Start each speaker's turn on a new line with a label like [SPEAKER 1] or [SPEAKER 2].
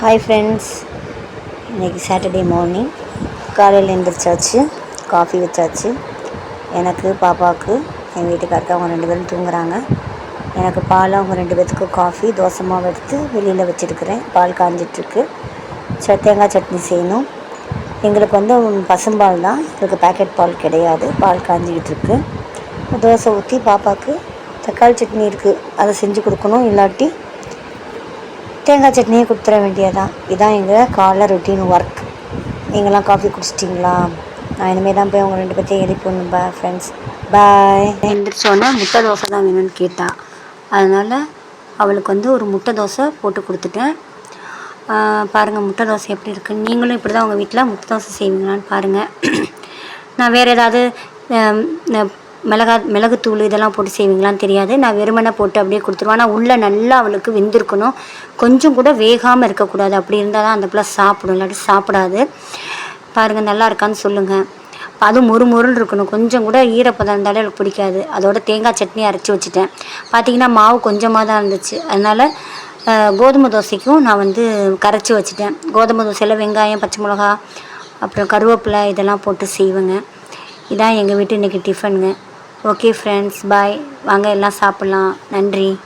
[SPEAKER 1] Hi friends இன்றைக்கி Saturday morning காலையில் எழுந்திரிச்சாச்சு காஃபி வச்சாச்சு. எனக்கு பாப்பாவுக்கு எங்கள் வீட்டுக்காருக்கு அவங்க ரெண்டு பேரும் தூங்குறாங்க. எனக்கு பால் அவங்க ரெண்டு பேர்த்துக்கும் காஃபி தோசை மாவு எடுத்து வெளியில் வச்சுருக்கிறேன். பால் காஞ்சிட்ருக்கு. ச தேங்காய் சட்னி செய்யணும். எங்களுக்கு வந்து பசும்பால் தான். எங்களுக்கு பேக்கெட் பால் கிடையாது. பால் காஞ்சிக்கிட்டு இருக்கு தோசை ஊற்றி பாப்பாவுக்கு தக்காளி சட்னி இருக்குது அதை செஞ்சு கொடுக்கணும். இல்லாட்டி தேங்காய் சட்னியே கொடுத்துட வேண்டியதான் இதான் எங்கள் காலைல ரொட்டீன் ஒர்க் நீங்களாம் காஃபி குடிச்சிட்டிங்களா? நான் இனிமேல் தான் போய் அவங்க ரெண்டு பேர்த்தையும் எழுப்பணும் பா ஃப்ரெண்ட்ஸ் பாய் எழுந்திரிச்சோன்னே முட்டை தோசை தான் வேணும்னு கேட்டா. அதனால் அவளுக்கு வந்து ஒரு முட்டை தோசை போட்டு கொடுத்துட்டேன். பாருங்கள் முட்டை தோசை எப்படி இருக்குன்னு நீங்களும் இப்படி தான் உங்கள் வீட்டில் முட்டை தோசை செய்வீங்களான்னு பாருங்கள் நான் வேறு ஏதாவது மிளகா மிளகுத்தூள் இதெல்லாம் போட்டு செய்வீங்களான்னு தெரியாது. நான் வெறுமனே போட்டு அப்படியே கொடுத்துருவேன். ஆனால் உள்ளே நல்லா அவளுக்கு வெந்திருக்கணும். கொஞ்சம் கூட வேகாமல் இருக்கக்கூடாது. அப்படி இருந்தால் தான் அந்த பிள்ளை சாப்பிடும். இல்லாட்டி சாப்பிடாது. பாருங்கள் நல்லா இருக்கான்னு சொல்லுங்கள் அதுவும் முறு முருன்னு இருக்கணும். கொஞ்சம் கூட ஈரப்பதம் இருந்தாலே எனக்கு பிடிக்காது. அதோட தேங்காய் சட்னி அரைச்சி வச்சுட்டேன். பார்த்தீங்கன்னா மாவு கொஞ்சமாக தான் இருந்துச்சு. அதனால் கோதுமை தோசைக்கும் நான் வந்து கரைச்சி வச்சுட்டேன். கோதுமை தோசையில் வெங்காயம் பச்சை மிளகா அப்புறம் கருவேப்பிலை இதெல்லாம் போட்டு செய்வேங்க. இதான் எங்கள் வீட்டு இன்றைக்கி டிஃபனுங்க. ஓகே ஃப்ரெண்ட்ஸ் பாய் வாங்க எல்லாம் சாப்பிட்லாம். நன்றி.